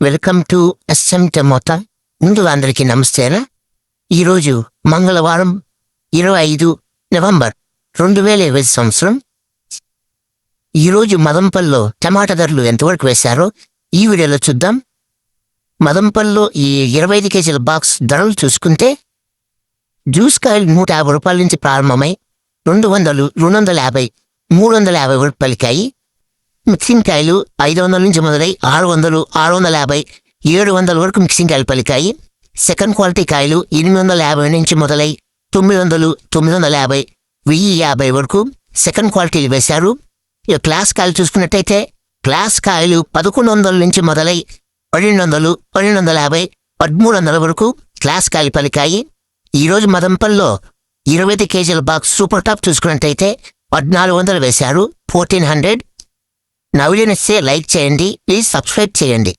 Welcome to S M tomato. ముందుగా అందరికీ నమస్తేనా? ఈరోజు మంగళవారం ఇరవై ఐదు నవంబర్ రెండు వేల ఇరవై సంవత్సరం. ఈరోజు మదంపల్లో టమాటా ధరలు ఎంతవరకు వేశారో ఈ వీడియోలో చూద్దాం. మదంపల్లో ఈ ఇరవై ఐదు కేజీల బాక్స్ ధరలు చూసుకుంటే జ్యూస్ కాయలు నూట యాభై రూపాయల నుంచి ప్రారంభమై రెండు వందలు రెండు వందల యాభై మూడు వందల యాభై రూపాయలకాయి మిక్సింగ్కాయలు మిక్సింగ్ కాయలు ఐదు వందల నుంచి మొదలై ఆరు వందలు ఆరు వందల యాభై ఏడు వందల వరకు మిక్సింగ్ కాయలు పలికాయి. సెకండ్ క్వాలిటీ కాయలు ఎనిమిది వందల యాభై నుంచి మొదలై తొమ్మిది వందలు తొమ్మిది వందల యాభై వెయ్యి యాభై వరకు సెకండ్ క్వాలిటీలు వేశారు. ఇక క్లాస్ కాయలు చూసుకున్నట్టయితే క్లాస్ కాయలు పదకొండు వందల నుంచి మొదలై పన్నెండు వందలు పన్నెండు వందల యాభై పదమూడు వందల వరకు క్లాస్ కాయలు పలికాయి. ఈరోజు మదంపల్లో ఇరవై ఐదు కేజీల బాక్స్ సూపర్ టాప్ చూసుకున్నట్టయితే పద్నాలుగు వందలు వేశారు. ఫోర్టీన్ హండ్రెడ్ నా వీడియో లైక్ చేయండి. ప్లీజ్ సబ్స్క్రైబ్ చేయండి.